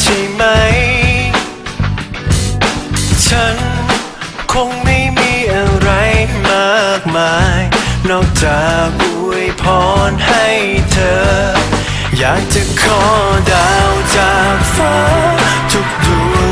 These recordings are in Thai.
ใช่ไหม ฉันคงไม่มีอะไรมากมาย นอกจากอวยพรให้เธอ อยากจะขอดาวจากฟ้าทุกดวง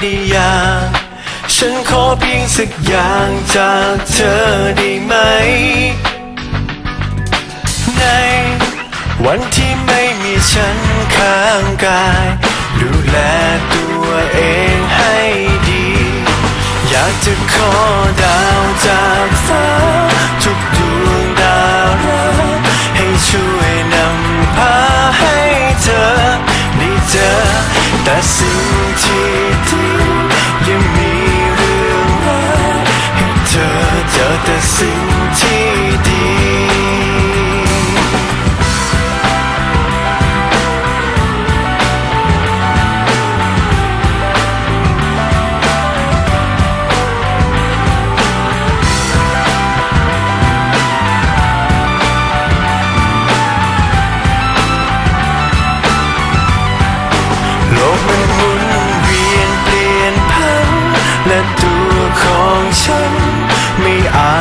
ได้อย่างฉันขอเพียงสักอย่างจากเธอได้ไหม ในวันที่ไม่มีฉันข้างกาย ดูแลตัวเองให้ดี อยากจะขอดาวจากฟ้าทุกดวงดาวรักให้ช่วยนำพาให้เธอได้เจอแต่สิ่ง สิ่งที่ดีโลกมันหมุนเวียนเปลี่ยนพันและตัวของฉันไม่อา